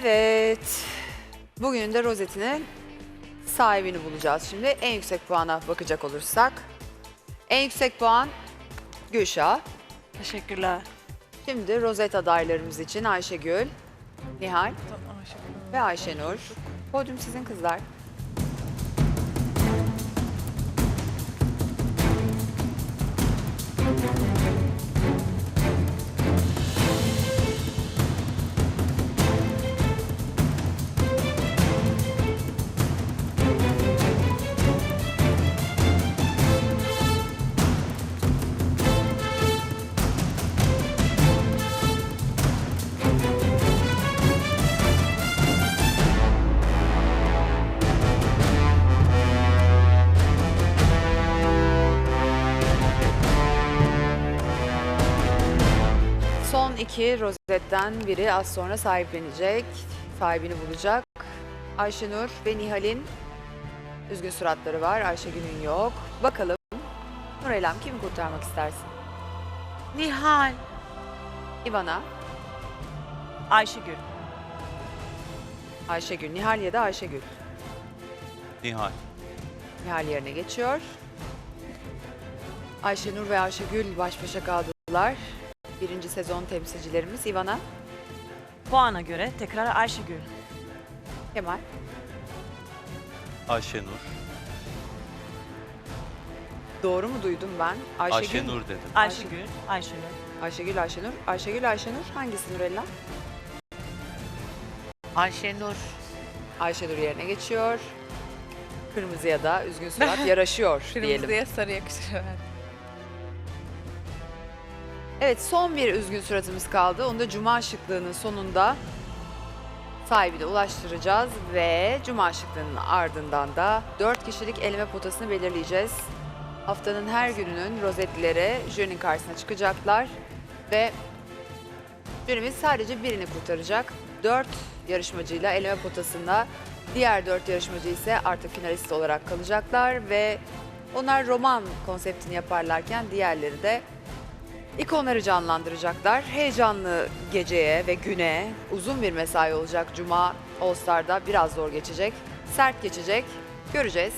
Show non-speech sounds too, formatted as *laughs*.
Evet. Bugün de rozetinin sahibini bulacağız şimdi. En yüksek puana bakacak olursak. En yüksek puan Gülşah. Teşekkürler. Şimdi rozet adaylarımız için Ayşegül, Nihal ve Ayşenur. Podyum sizin kızlar. Son iki rozetten biri az sonra sahiplenecek. Sahibini bulacak. Ayşenur ve Nihal'in üzgün suratları var. Ayşegül'ün yok. Bakalım Nurelem kimi kurtarmak istersin? Nihal. İvana, Ayşegül. Ayşegül, Nihal ya da Ayşegül. Nihal. Nihal yerine geçiyor. Ayşenur ve Ayşegül baş başa kaldılar. Birinci sezon temsilcilerimiz İvana, Puana göre tekrar Ayşegül. Kemal, Ayşenur. Doğru mu duydum ben? Ayşegül, Ayşenur dedim. Ayşegül. Ayşenur. Ayşegül, Ayşenur. Ayşegül, Ayşenur. Hangisi Nurella? Ayşenur. Ayşenur yerine geçiyor. Kırmızıya da üzgün *laughs* surat yaraşıyor diyelim. Kırmızıya sarı yakışır evet. Evet son bir üzgün suratımız kaldı. Onu da Cuma şıklığının sonunda sahibine ulaştıracağız ve Cuma şıklığının ardından da 4 kişilik eleme potasını belirleyeceğiz. Haftanın her gününün rozetlileri jürinin karşısına çıkacaklar ve jürimiz sadece birini kurtaracak. 4 yarışmacıyla eleme potasında diğer 4 yarışmacı ise artık finalist olarak kalacaklar ve onlar roman konseptini yaparlarken diğerleri de İkonları canlandıracaklar. Heyecanlı geceye ve güne uzun bir mesai olacak. Cuma All Star'da biraz zor geçecek. Sert geçecek. Göreceğiz.